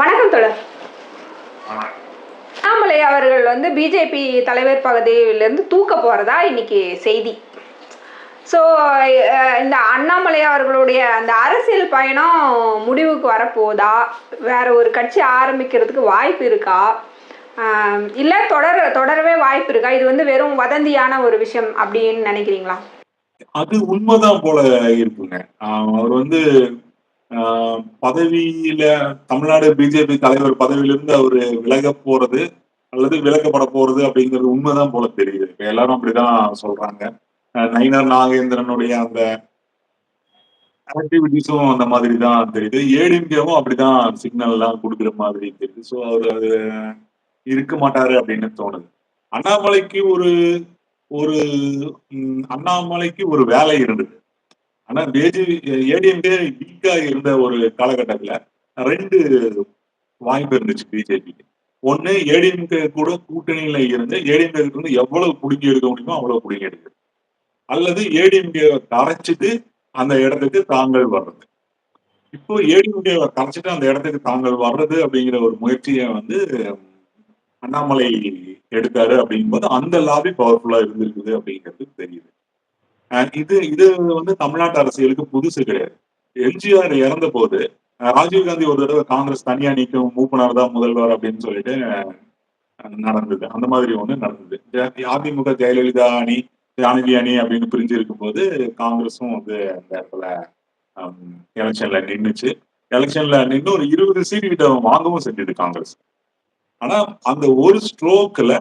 வணக்கம் தொடர் அண்ணாமலை அவர்கள் வந்து பிஜேபி தலைவர் பதவியிலிருந்து தூக்க போறதா இன்னைக்கு செய்தி. ஸோ இந்த அண்ணாமலை அவர்களுடைய அந்த அரசியல் பயணம் முடிவுக்கு வரப்போதா? வேற ஒரு கட்சி ஆரம்பிக்கிறதுக்கு வாய்ப்பு இருக்கா? இல்ல தொடர தொடரவே வாய்ப்பு இருக்கா? இது வந்து வெறும் வதந்தியான ஒரு விஷயம் அப்படின்னு நினைக்கிறீங்களா? அது உண்மைதான் போல இருக்குங்க. அவர் வந்து பதவியில தமிழ்நாடு பிஜேபி தலைவர் பதவியிலிருந்து அவர் விலக போறது அல்லது விலக்கப்பட போறது அப்படிங்கிறது உண்மைதான் போல தெரியுது. இப்ப எல்லாரும் அப்படிதான் சொல்றாங்க. ஆஹ் நயினார் நாகேந்திரனுடைய அந்த ஆக்டிவிட்டிஸும் அந்த மாதிரி தான் தெரியுது ஏடிஎம்கேவும் அப்படிதான் சிக்னல் எல்லாம் கொடுக்குற மாதிரி தெரியுது. ஸோ அவர் அது இருக்க மாட்டாரு அப்படின்னு தோணுது. அண்ணாமலைக்கு ஒரு ஒரு அண்ணாமலைக்கு ஒரு வேலை இருந்தது. ஆனா பேஜி ஏடிஎம்கே வீக்கா இருந்த ஒரு காலகட்டத்துல ரெண்டு வாய்ப்பு இருந்துச்சு பிஜேபிக்கு ஒண்ணு ஏடிஎம்கே கூட கூட்டணியில இருந்து ஏடிஎம்கே இருந்து எவ்வளவு புடுங்கி எடுக்க முடியுமோ அவ்வளவு புடுங்கி எடுக்குது அல்லது ஏடிஎம்கே கரைச்சிட்டு அந்த இடத்துக்கு தாங்கள் வர்றது. இப்போ ஏடிஎம்கே கரைச்சிட்டு அந்த இடத்துக்கு தாங்கள் வர்றது அப்படிங்கிற ஒரு முயற்சியை வந்து அண்ணாமலை எடுத்தாரு அப்படிங்கும்போது அந்த லாபி பவர்ஃபுல்லா இருந்திருக்குது அப்படிங்கிறது தெரியுது. இது இது வந்து தமிழ்நாட்டு அரசியலுக்கு புதுசு கிடையாது. எம்ஜிஆர் இறந்த போது ராஜீவ் ராஜீவ்காந்தி ஒரு தடவை காங்கிரஸ் தனியா நீக்கும் மூப்பனார் தான் முதல்வர் அப்படின்னு சொல்லிட்டு நடந்தது. அந்த மாதிரி ஒண்ணு நடந்தது. அதிமுக ஜெயலலிதா அணி ஜானகி அணி அப்படின்னு பிரிஞ்சு இருக்கும்போது காங்கிரஸும் வந்து அந்த இடத்துல எலெக்ஷன்ல நின்றுச்சு எலெக்ஷன்ல நின்று ஒரு இருபது சீட் கிட்ட வாங்கவும் செஞ்சது காங்கிரஸ். ஆனா அந்த ஒரு ஸ்ட்ரோக்ல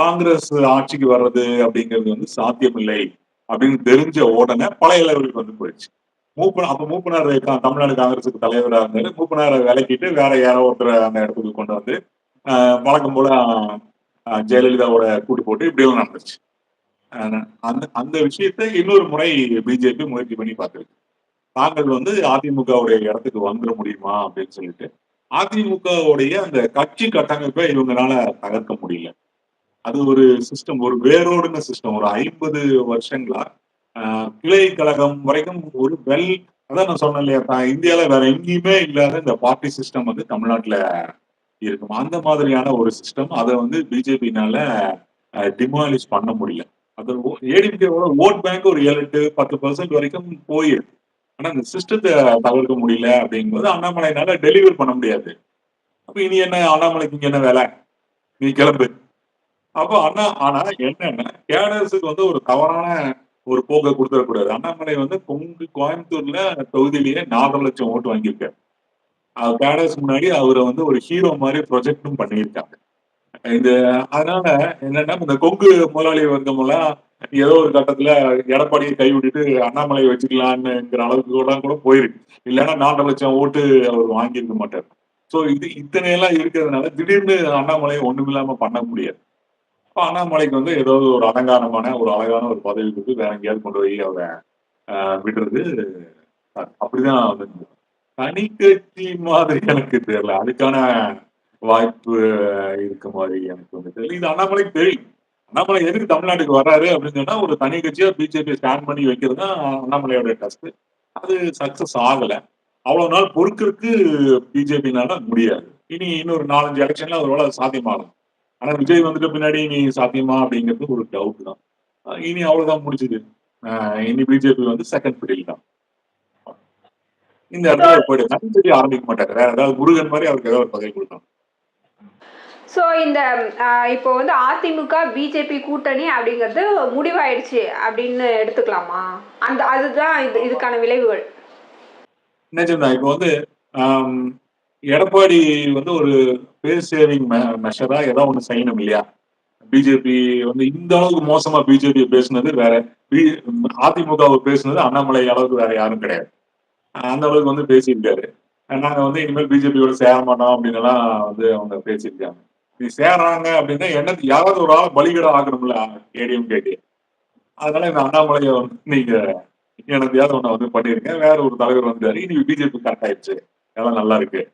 காங்கிரஸ் ஆட்சிக்கு வர்றது அப்படிங்கிறது வந்து சாத்தியமில்லை. அப்படின்னு தெரிஞ்ச உடனே பழைய லெவலுக்கு வந்து போயிடுச்சு. மூப்பன அப்ப மூப்பனார் தமிழ்நாடு காங்கிரஸுக்கு தலைவராக இருந்தாரு மூப்பனாரை விலக்கிட்டு வேற யாரோ ஒருத்தரை அந்த இடத்துக்கு கொண்டு வந்து ஆஹ் வழக்கம் போல ஜெயலலிதாவோட கூட்டு போட்டு இப்படியெல்லாம் நடந்துச்சு. ஆஹ் அந்த அந்த விஷயத்தை இன்னொரு முறை பிஜேபி முயற்சி பண்ணி பார்த்துருக்கு. தாங்கள் வந்து அதிமுகவுடைய இடத்துக்கு வந்துட முடியுமா அப்படின்னு சொல்லிட்டு அதிமுகவுடைய அந்த கட்சி கட்டமைப்பை இவங்களால தகர்க்க முடியல. அது ஒரு சிஸ்டம் ஒரு வேரோடுன சிஸ்டம் ஒரு ஐம்பது வருஷங்களா கிளை கழகம் வரைக்கும் ஒரு வெல் அதான் நான் சொன்னேன் இல்லையா தான் இந்தியால வேற எங்கேயுமே இல்லாத இந்த பார்ட்டி சிஸ்டம் வந்து தமிழ்நாட்டுல இருக்கும். அந்த மாதிரியான ஒரு சிஸ்டம் அதை வந்து பிஜேபினால டிமாலிஷ் பண்ண முடியல. அது ஏடிஎம்கேவோட ஓட் பேங்க் ஒரு ஏழு எட்டு பத்து பர்சன்ட் வரைக்கும் போயிருக்கு. ஆனா இந்த சிஸ்டத்தை தவிர்க்க முடியல அப்படிங்கும்போது அண்ணாமலைனால டெலிவர் பண்ண முடியாது. அப்ப இனி என்ன அண்ணாமலைக்கு இங்க என்ன வேலை? நீ கிளம்பு. அப்போ அண்ணா ஆனா என்னன்னா கேடர்ஸுக்கு வந்து ஒரு தவறான ஒரு போக்கை கொடுத்துடக்கூடாது அண்ணாமலை வந்து கொங்கு கோயம்புத்தூர்ல தொகுதியிலேயே நாலரை லட்சம் ஓட்டு வாங்கியிருக்காரு. அது கேடர்ஸ் முன்னாடி அவரை வந்து ஒரு ஹீரோ மாதிரி ப்ரொஜெக்டும் பண்ணியிருக்காங்க. இந்த அதனால என்னன்னா இந்த கொங்கு முதலாளி வர்க்கம் எல்லாம் ஏதோ ஒரு கட்டத்துல எடப்பாடியை கைவிட்டுட்டு அண்ணாமலையை வச்சுக்கலான்னுங்கிற அளவுக்கு கூட கூட போயிருக்கு. இல்லைன்னா நாலரை லட்சம் ஓட்டு அவர் வாங்கியிருக்க மாட்டார். சோ இது இத்தனை எல்லாம் இருக்கிறதுனால திடீர்னு அண்ணாமலையை ஒண்ணுமில்லாம பண்ண முடியாது. அண்ணாமலைக்கு வந்து ஏதோ ஒரு அலங்காரமான ஒரு அழகான ஒரு பதவி கொடுத்து வேற எங்கேயாவது கொண்டு போய் அவரை விடுறது. அப்படிதான் வந்து தனி கட்சி மாதிரி எனக்கு தெரியல. அதுக்கான வாய்ப்பு இருக்க மாதிரி எனக்கு வந்து தெரியல. இது அண்ணாமலைக்கு தெரியும் அண்ணாமலை எதுக்கு தமிழ்நாட்டுக்கு வர்றாரு அப்படின்னு சொன்னா ஒரு தனி கட்சியா பிஜேபி ஸ்டாண்ட் பண்ணி வைக்கிறது தான் அண்ணாமலையோட டஸ்ட் அது சக்சஸ் ஆகல. அவ்வளவு நாள் பொறுக்கிறதுக்கு பிஜேபினால முடியாது. இனி இன்னொரு நாலஞ்சு எலெக்ஷன்ல ஒருவேளை அது சாத்தியமாகும் ஆனா விஜய் வந்துட்ட பின்னாடி இனி சாத்தியமா அப்படிங்கிறது ஒரு டவுட் தான். இனி அவ்வளவுதான் முடிச்சது இனி பிஜேபி வந்து செகண்ட் பிடில் தான். இந்த இடத்துல கட்சி ஆரம்பிக்க மாட்டாரு வேற ஏதாவது முருகன் மாதிரி அவருக்கு ஏதாவது ஒரு பதவி கொடுக்கணும் ஸோ இந்த இப்போ வந்து அதிமுக பிஜேபி கூட்டணி அப்படிங்கிறது முடிவாயிடுச்சு அப்படின்னு எடுத்துக்கலாமா? அந்த அதுதான் இது இதுக்கான விளைவுகள். நிஜம்தான். இப்போ வந்து எடப்பாடி வந்து ஒரு பேர் சேவிங் மெஷரா ஏதோ ஒண்ணு செய்யணும் இல்லையா? பிஜேபி வந்து இந்த அளவுக்கு மோசமா பிஜேபி பேசுனது வேற பி- அதிமுகவை பேசுனது அண்ணாமலை அளவுக்கு வேற யாரும் கிடையாது. அந்த அளவுக்கு வந்து பேசியிருக்காரு. நாங்கள் நாங்க வந்து இனிமேல் பிஜேபியோட சேர மாட்டோம் அப்படின்னு எல்லாம் வந்து அவங்க பேசியிருக்காங்க. நீ சேர்றாங்க அப்படின்னா என்ன யாராவது ஒரு ஆள் பலிகடா ஆகணும்ல ஏடிஎம் கேட்டி. அதனால இந்த அண்ணாமலையை வந்து நீங்க எனக்கு யாரும் ஒண்ணு வந்து பண்ணிருங்க. வேற ஒரு தலைவர் வந்தாரு இனி பிஜேபி கரெக்ட் ஆயிடுச்சு. எல்லாம் நல்லா இருக்கு.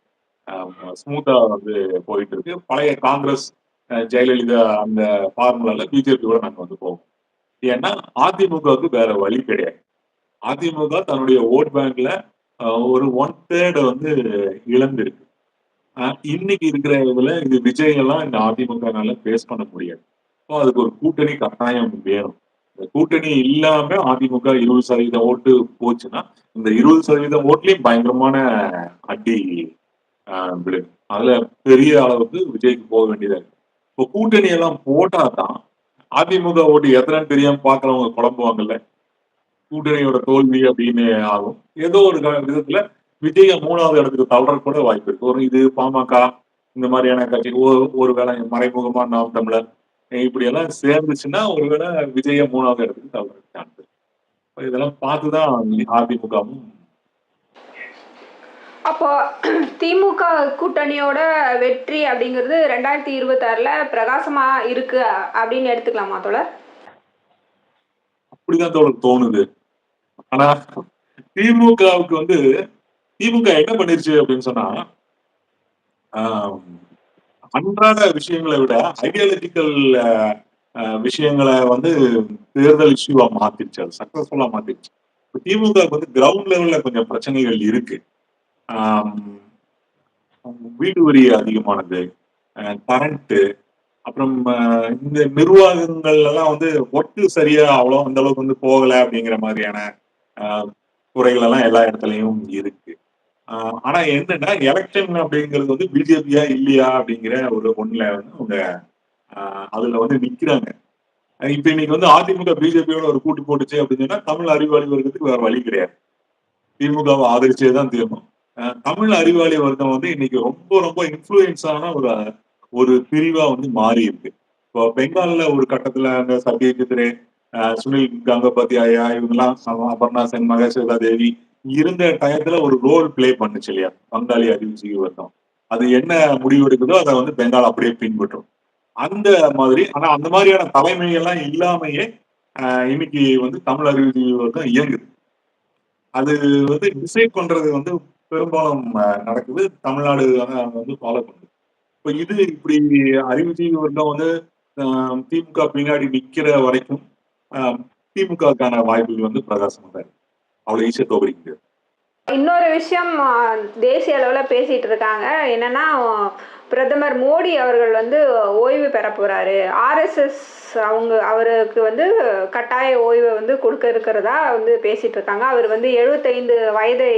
ஸ்மூத்தா வந்து போயிட்டு இருக்கு. பழைய காங்கிரஸ் ஜெயலலிதா அந்த ஃபார்முலால பிஜேபியோட நாங்க வந்து போவோம். ஏன்னா அதிமுகவுக்கு வேற வழி கிடையாது. அதிமுக தன்னுடைய ஓட் பேங்க்ல ஒரு ஒன் தேர்ட் வந்து இழந்திருக்கு. இன்னைக்கு இருக்கிற இதுல இது விஜய் எல்லாம் இந்த அதிமுகனால பேஸ் பண்ண முடியாது. ஸோ அதுக்கு ஒரு கூட்டணி கட்டாயம் வேணும். இந்த கூட்டணி இல்லாம அதிமுக இருபது சதவீதம் ஓட்டு போச்சுன்னா இந்த இருபது சதவீதம் ஓட்லயும் பயங்கரமான அடி ஆஹ், அதுல பெரிய அளவுக்கு விஜய்க்கு போக வேண்டியதா இருக்கு. இப்போ கூட்டணி எல்லாம் போட்டாதான் அதிமுக ஓட்டு எத்தனைன்னு தெரியாம பாக்குறவங்க குழம்புவாங்கல்ல? கூட்டணியோட தோல்வி அப்படின்னு ஆகும். ஏதோ ஒரு க- விதத்துல விஜய மூணாவது இடத்துக்கு தவற கூட வாய்ப்பு இருக்கு. ஒரு இது பாமக இந்த மாதிரியான கட்சி ஒரு- வேளை மறைமுகமா நாம் தமிழர் இப்படி எல்லாம் சேர்ந்துச்சுன்னா ஒருவேளை விஜய மூணாவது இடத்துக்கு தவற சான்ஸ் இதெல்லாம் பார்த்துதான் அதிமுகவும் அப்போ திமுக கூட்டணியோட வெற்றி அப்படிங்கிறது ரெண்டாயிரத்தி இருபத்தாறுல பிரகாசமா இருக்கு அப்படின்னு எடுத்துக்கலாமா தோழர்? அப்படிதான் தோணுது தோணுது. ஆனா திமுகவுக்கு வந்து திமுக என்ன பண்ணிருச்சு அப்படின்னு சொன்னா அன்றாட விஷயங்களை விட ஐடியாலஜிக்கல் விஷயங்களை வந்து தேர்தல் இஷ்யூவா மாத்திருச்சு. அது சக்சஸ்ஃபுல்லா மாத்திருச்சு. திமுக வந்து கிரவுண்ட் லெவல்ல கொஞ்சம் பிரச்சனைகள் இருக்கு. வீடு வரி அதிகமானது கரண்ட் அப்புறம் இந்த நிர்வாகங்கள் எல்லாம் வந்து ஒட்டு சரியா அவ்வளோ அந்த அளவுக்கு வந்து போகல அப்படிங்கிற மாதிரியான குறைகள் எல்லாம் எல்லா இடத்துலையும் இருக்கு. ஆனா என்னன்னா எலெக்ஷன் அப்படிங்கிறது வந்து பிஜேபியா இல்லையா அப்படிங்கிற ஒரு ஒண்ணுல வந்து அவங்க அதுல வந்து நிக்கிறாங்க. இப்ப இன்னைக்கு வந்து அதிமுக பிஜேபியோட ஒரு கூட்டு போட்டுச்சு அப்படின்னு சொன்னா தமிழ் அறிவாளி வர்க்கத்துக்கு வேற வழி கிடையாது. திமுகவை ஆதரிச்சே தான் தீரணும். தமிழ் அறிவாளி வர்க்கம் வந்து இன்னைக்கு ரொம்ப ரொம்ப இன்ஃபுளுயன்ஸான ஒரு ஒரு பிரிவா வந்து மாறி இருக்கு. இப்போ பெங்கால்ல ஒரு கட்டத்துல அந்த சத்யஜித்ரே அஹ் சுனில் கங்கோபாத்யாயா இவங்கெல்லாம் அபர்ணா சென் மகேஸ்வரா தேவி இருந்த டயத்துல ஒரு ரோல் பிளே பண்ணுச்சு இல்லையா? பங்காளி அறிவிச்சு வர்க்கம் அது என்ன முடிவு எடுக்குதோ அதை வந்து பெங்கால் அப்படியே பின்பற்றும். அந்த மாதிரி ஆனா அந்த மாதிரியான தலைமை எல்லாம் இல்லாமையே இன்னைக்கு வந்து தமிழ் அறிவிச்சு வர்க்கம் இயங்குது. அது வந்து டிசைட் பண்றது வந்து பெரும்பாலும் நடக்குது. தமிழ்நாடு வந்து வந்து ஃபாலோ பண்ணுது. இப்போ இது இப்படி அறிவுஜீவி வந்து திமுக பின்னாடி நிக்கிற வரைக்கும் திமுகக்கான வாய்ப்புகள் வந்து பிரகாசமாக தான் இருக்கு. அவ்வளவு ஈஸியா தோக்கடிக்க முடியாது இன்னொரு விஷயம் தேசிய அளவில் பேசிட்டு இருக்காங்க. என்னன்னா பிரதமர் மோடி அவர்கள் வந்து ஓய்வு பெற போறாரு. ஆர்எஸ்எஸ் அவங்க அவருக்கு வந்து கட்டாய ஓய்வை வந்து கொடுக்க இருக்கிறதா வந்து பேசிட்டு இருக்காங்க. அவர் வந்து எழுபத்தைந்து வயதை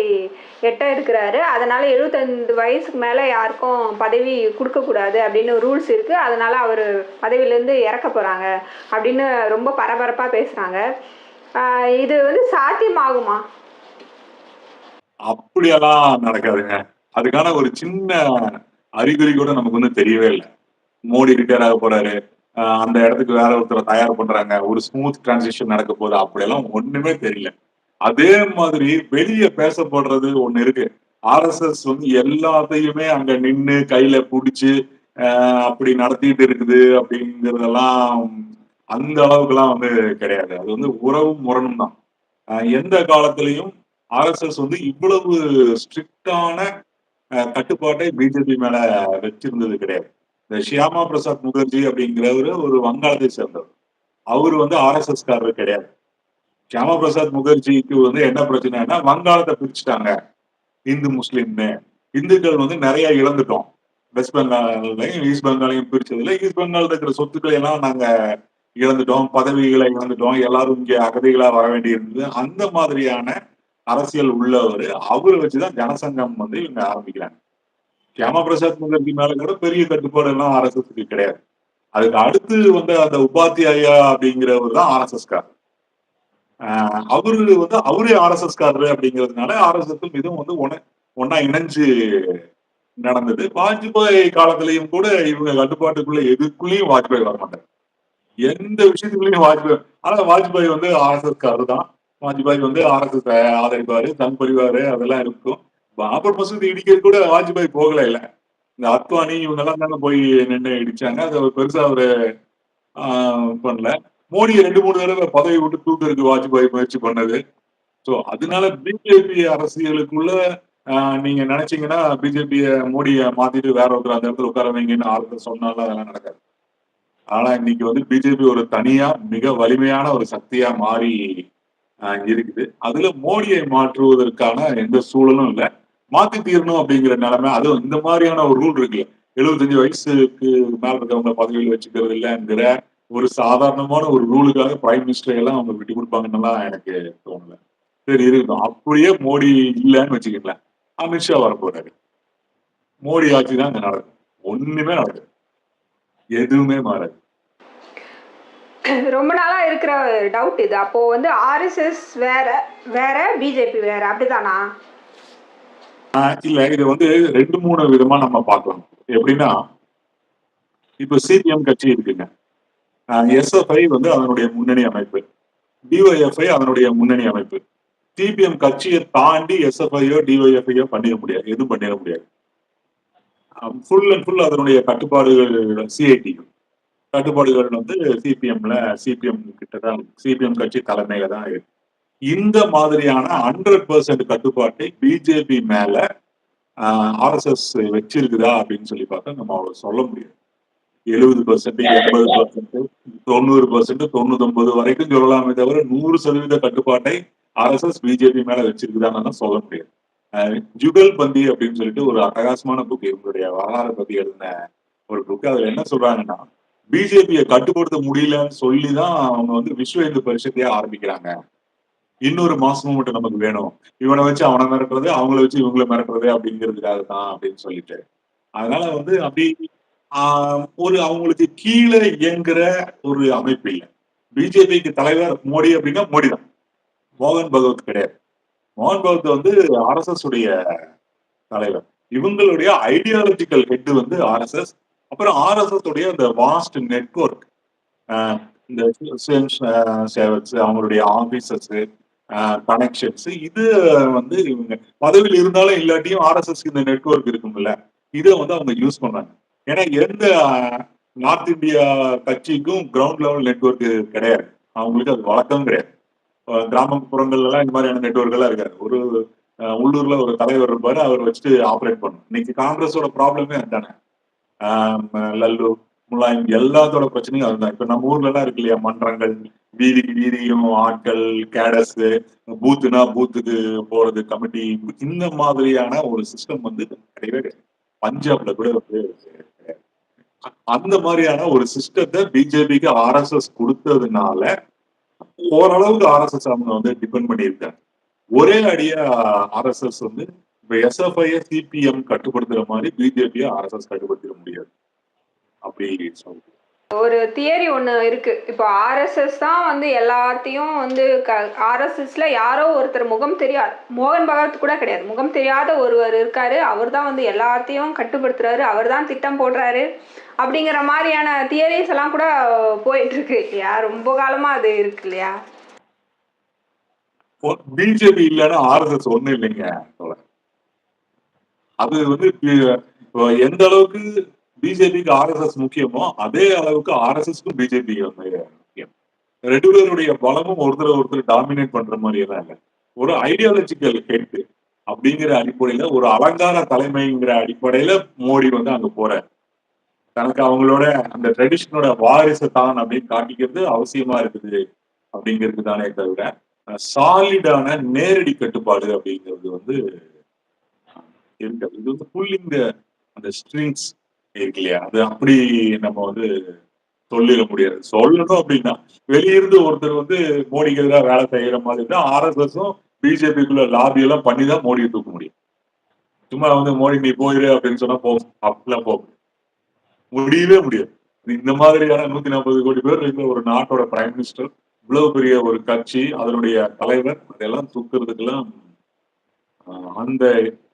எட்ட இருக்கிறாரு. அதனால எழுபத்தைந்து வயசுக்கு மேலே யாருக்கும் பதவி கொடுக்கக்கூடாது அப்படின்னு ரூல்ஸ் இருக்கு. அதனால அவர் பதவியிலேருந்து இறக்க போறாங்க அப்படின்னு ரொம்ப பரபரப்பாக பேசுறாங்க. இது வந்து சாத்தியமாகுமா? அப்படியெல்லாம் நடக்காதுங்க. அதுக்கான ஒரு சின்ன அறிகுறி கூட நமக்கு வந்து தெரியவே இல்லை. மோடி ரிட்டையர் ஆக போறாரு. அந்த இடத்துக்கு வேற ஒருத்தரை தயார் பண்றாங்க. ஒரு ஸ்மூத் டிரான்சிஷன் நடக்க போகுது. அப்படியெல்லாம் ஒண்ணுமே தெரியல. அதே மாதிரி வெளியே பேசப்படுறது ஒண்ணு இருக்கு. ஆர்எஸ்எஸ் வந்து எல்லாத்தையுமே அங்க நின்னு கையில பிடிச்சு ஆஹ் அப்படி நடத்திட்டு இருக்குது அப்படிங்கறதெல்லாம் அந்த அளவுக்குலாம் வந்து கிடையாது. அது வந்து உறவும் முரணும் தான். ஆஹ் எந்த காலத்திலையும் ஆர்எஸ்எஸ் வந்து இவ்வளவு ஸ்ட்ரிக்டான கட்டுப்பாட்டை பிஜேபி மேல வச்சிருந்தது கிடையாது. இந்த ஷியாமா பிரசாத் முகர்ஜி அப்படிங்கிறவரு ஒரு வங்காளத்தை சேர்ந்தவர். அவரு வந்து ஆர்எஸ்எஸ் காரர் கிடையாது. ஷியாமா பிரசாத் முகர்ஜிக்கு வந்து என்ன பிரச்சனைனா வங்காளத்தை பிரிச்சுட்டாங்க. இந்து முஸ்லீம்னு. இந்துக்கள் வந்து நிறைய இழந்துட்டோம். வெஸ்ட் பெங்காலையும் ஈஸ்ட் பெங்காலையும் பிரிச்சதுல ஈஸ்ட் பெங்கால் இருக்கிற சொத்துக்களை எல்லாம் நாங்க இழந்துட்டோம். பதவிகளை இழந்துட்டோம். எல்லாரும் இங்கே அகதிகளா வர வேண்டி இருந்தது அந்த மாதிரியான அரசியல் உள்ளவர். அவரை வச்சுதான் ஜனசங்கம் வந்து இவங்க ஆரம்பிக்கிறாங்க. கியாமா பிரசாத் முகர்ஜி மேல கூட பெரிய கட்டுப்பாடு எல்லாம் ஆர்எஸ்எஸ்க்கு கிடையாது. அதுக்கு அடுத்து வந்த அந்த உபாத்தியாயா அப்படிங்கிறவர் தான் ஆர்எஸ்எஸ் கார் அவரு வந்து அவரே ஆர்எஸ்எஸ் காரரு அப்படிங்கிறதுனால ஆர்எஸ்எஸ் இதுவும் வந்து ஒன்னு ஒன்னா இணைஞ்சு நடந்தது. வாஜ்பாய் காலத்திலையும் கூட இவங்க கட்டுப்பாட்டுக்குள்ள எதுக்குள்ளயும் வாஜ்பாய் வர மாட்டார் எந்த விஷயத்துக்குள்ளயும் வாஜ்பாய் ஆனா வாஜ்பாய் வந்து ஆர்எஸ்எஸ் காரரு தான் வாஜ்பாய் வந்து ஆர்எஸ்எஸ் ஆதரிப்பாரு தன் பரிவாரு அதெல்லாம் இருக்கும். பாபர் மசூதி இடிக்கிறது கூட வாஜ்பாய் போகல இல்ல. இந்த அத்வானி இவங்க எல்லாம் தானே போய் நின்று இடிச்சாங்க. அது அவர் பெருசா அவரு ஆஹ் பண்ணல. மோடி ரெண்டு மூணு தடவை பதவி விட்டு தூக்குறதுக்கு வாஜ்பாய் முயற்சி பண்ணது. ஸோ அதனால பிஜேபி அரசியலுக்குள்ள ஆஹ் நீங்க நினைச்சீங்கன்னா பிஜேபிய மோடியை மாத்திட்டு வேற ஒருத்தர் அந்த இடத்துல உட்கார வைங்கன்னு ஆளுநர் சொன்னாலும் அதெல்லாம் நடக்காது. ஆனா இன்னைக்கு வந்து பிஜேபி ஒரு தனியா மிக வலிமையான ஒரு சக்தியா மாறி இருக்குது. அதுல மோடியை மாற்றுவதற்கான எந்த சூழலும் இல்லை. மாத்தி தீரணும் அப்படிங்கிற நிலைமை அதுவும் இந்த மாதிரியான ஒரு ரூல் இருக்குல்ல. எழுபத்தஞ்சு வயசுக்கு மேல இருக்கவங்க பதவியில் வச்சுக்கிறது இல்லைங்கிற ஒரு சாதாரணமான ஒரு ரூலுக்காக பிரைம் மினிஸ்டர் எல்லாம் அவங்க விட்டு கொடுப்பாங்கன்னுலாம் எனக்கு தோணல. சரி இருக்கட்டும். அப்படியே மோடி இல்லைன்னு வச்சுக்கங்களேன். அமித்ஷா வரப்போறாரு. மோடி ஆட்சி தான் அங்க நடக்கும். ஒண்ணுமே நடக்குது. எதுவுமே மாறாது. ரொம்ப நாளாக இருக்கிற டவுட் இது. அப்போ வந்து ஆர்எஸ்எஸ் வேற வேற பிஜேபி வேற. அப்படிதானா? இல்ல இது வந்து ரெண்டு மூணு விதமா நம்ம பார்க்கலாம். எப்படின்னா இப்ப சிபிஎம் கட்சி இருக்குங்க. எஸ்எஃப்ஐ வந்து அதனுடைய முன்னணி அமைப்பு. டிஒய்எஃப்ஐ அதனுடைய முன்னணி அமைப்பு. சிபிஎம் கட்சியை தாண்டி எஸ்எஃப்ஐயோ டிஒய்எஃப்ஐயோ பண்ணிட முடியாது. எதுவும் பண்ணிட முடியாது. ஃபுல் அண்ட் ஃபுல் அதனுடைய கட்டுப்பாடுகள் சிஐடி கட்டுப்பாடுகள் வந்து சிபிஎம்ல சிபிஎம் கிட்ட தான் சிபிஎம் கட்சி தலைமையில தான் இருக்கு. இந்த மாதிரியான ஹண்ட்ரட் பர்சன்ட் கட்டுப்பாட்டை பிஜேபி மேல ஆர்எஸ்எஸ் வச்சிருக்குதா அப்படின்னு சொல்லி பார்த்தா நம்ம அவ்வளவு சொல்ல முடியாது. எழுபது பர்சன்ட் எண்பது பர்சன்ட் தொண்ணூறு பர்சன்ட் தொண்ணூத்தொன்பது வரைக்கும் சொல்லலாமே தவிர நூறு சதவீத கட்டுப்பாட்டை ஆர்எஸ்எஸ் பிஜேபி மேல வச்சிருக்குதான்னு சொல்ல முடியாது. ஜுகல் பந்தி அப்படின்னு சொல்லிட்டு ஒரு அட்டகாசமான புக் இவங்களுடைய வரலாறு பத்தி எழுதின ஒரு புக் அதுல என்ன சொல்றாங்கன்னா பிஜேபியை கட்டுப்படுத்த முடியலன்னு சொல்லிதான் அவங்க வந்து விஸ்வ இந்து பரிஷத்தையே ஆரம்பிக்கிறாங்க. இன்னொரு மாசமும் மட்டும் நமக்கு வேணும். இவனை வச்சு அவனை மிரட்டுறது அவங்கள வச்சு இவங்கள மிரட்டுறது அப்படிங்கிறதுக்காக தான் அப்படின்னு சொல்லிட்டு. அதனால வந்து அப்படி ஆஹ், ஒரு அவங்களுக்கு கீழே இயங்குற ஒரு அமைப்பு இல்லை. பிஜேபிக்கு தலைவர் மோடி அப்படின்னா மோடி தான் மோகன் பகவத் கிடையாது. மோகன் பகவத் வந்து ஆர்எஸ்எஸ் உடைய தலைவர். இவங்களுடைய ஐடியாலஜிக்கல் ஹெட் வந்து ஆர்எஸ்எஸ் அப்புறம் ஆர்எஸ்எஸ் உடைய அந்த வாஸ்ட் நெட்ஒர்க் இந்த சேவர்ஸ் அவங்களுடைய ஆபீசர்ஸ் கனெக்ஷன்ஸ் இது வந்து இவங்க பதவியில் இருந்தாலும் இல்லாட்டியும் ஆர்எஸ்எஸ் இந்த நெட்ஒர்க் இருக்கும்ல இதை வந்து அவங்க யூஸ் பண்றாங்க. ஏன்னா எந்த நார்த் இந்தியா கட்சிக்கும் கிரவுண்ட் லெவல் நெட்ஒர்க் கிடையாது. அவங்களுக்கு அது வழக்கம் கிடையாது. அஹ் கிராமப்புறங்கள்ல எல்லாம் இந்த மாதிரியான நெட்ஒர்க் எல்லாம் இருக்காது. ஒரு உள்ளூர்ல ஒரு தலைவர் இருப்பாரு அவர் வச்சுட்டு ஆப்ரேட் பண்ணும். இன்னைக்கு காங்கிரஸோட ப்ராப்ளமே அதுதானே. லல்லு முலாயம் எல்லாத்தோட பிரச்சனையும் அதுதான். இப்ப நம்ம ஊர்ல எல்லாம் இருக்கு இல்லையா மன்றங்கள் வீதிக்கு வீதியும் ஆட்கள் கேடஸ் பூத்துனா பூத்துக்கு போறது கமிட்டி இந்த மாதிரியான ஒரு சிஸ்டம் வந்து கிடையவே கிடையாது. பஞ்சாப்ல கூட வந்து அந்த மாதிரியான ஒரு சிஸ்டத்தை பிஜேபிக்கு ஆர்எஸ்எஸ் கொடுத்ததுனால ஓரளவுக்கு ஆர்எஸ்எஸ் அவங்க வந்து டிபெண்ட் பண்ணியிருக்காங்க. ஒரே அடியா ஆர்எஸ்எஸ் வந்து இப்ப எஸ்எஃப்ஐ சிபிஎம் கட்டுப்படுத்துற மாதிரி பிஜேபியை ஆர்எஸ்எஸ் கட்டுப்படுத்திட முடியாது. அப்படி சொல்லுது. ஒரு தியரி ஒன்று இருக்கு. இப்போ ஆர்எஸ்எஸ் தான் வந்து எல்லாத்தையும் வந்து க ஆர்எஸ்எஸ்ல யாரோ ஒருத்தர் முகம் தெரியாது மோகன் பகவத் கூட கிடையாது. முகம் தெரியாத ஒருவர் இருக்காரு. அவர் தான் வந்து எல்லாத்தையும் கட்டுப்படுத்துறாரு. அவர் தான் திட்டம் போடுறாரு. அப்படிங்கிற மாதிரியான தியரிஸ் எல்லாம் கூட போயிட்டு இருக்கு இல்லையா? ரொம்ப காலமா அது இருக்கு இல்லையா? பிஜேபி இல்லைன்னா ஆர்எஸ்எஸ் ஒண்ணு இல்லைங்க. அது வந்து இப்போ எந்த அளவுக்கு பிஜேபிக்கு ஆர்எஸ்எஸ் முக்கியமோ அதே அளவுக்கு ஆர்எஸ்எஸ்க்கும் பிஜேபி வந்து முக்கியம். ரெண்டு பேருடைய பலமும் ஒருத்தர் ஒருத்தர் டாமினேட் பண்ற மாதிரி எல்லாம் இல்லை. ஒரு ஐடியாலஜிக்கல் ஹெட் அப்படிங்கிற அடிப்படையில ஒரு அலங்கார தலைமைங்கிற அடிப்படையில மோடி வந்து அங்க போறாரு. தனக்கு அவங்களோட அந்த ட்ரெடிஷனோட வாரிசை தான் அப்படின்னு காட்டிக்கிறது அவசியமா இருக்குது அப்படிங்கிறது தானே தவிர சாலிடான நேரடி கட்டுப்பாடு அப்படிங்கிறது வந்து இருக்க இது வந்து புல்லிங் அந்த ஸ்ட்ரிங்ஸ் இருக்கு இல்லையா அது அப்படி நம்ம வந்து சொல்லிட முடியாது. சொல்லணும் அப்படின்னா வெளியிருந்து ஒருத்தர் வந்து மோடிக்கு எதிராக வேலை செய்யற மாதிரி தான் ஆர்எஸ்எஸும் பிஜேபிக்குள்ள லாபி எல்லாம் பண்ணி தான் மோடியை தூக்க முடியும். சும்மா வந்து மோடி நீ போயிரு அப்படின்னு சொன்னா போ அப்படிலாம் போக முடியவே முடியாது. இந்த மாதிரியான நூத்தி நாற்பது கோடி பேர் இருக்கிற ஒரு நாட்டோட பிரைம் மினிஸ்டர் இவ்வளவு பெரிய ஒரு கட்சி அதனுடைய தலைவர் அதெல்லாம் தூக்குறதுக்கெல்லாம் ஆஹ், அந்த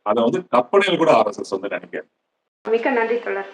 அதை வந்து கற்பனையில் கூட ஆர்எஸ்எஸ் வந்து நினைக்கிறேன். மிக்க நன்றி தொடர்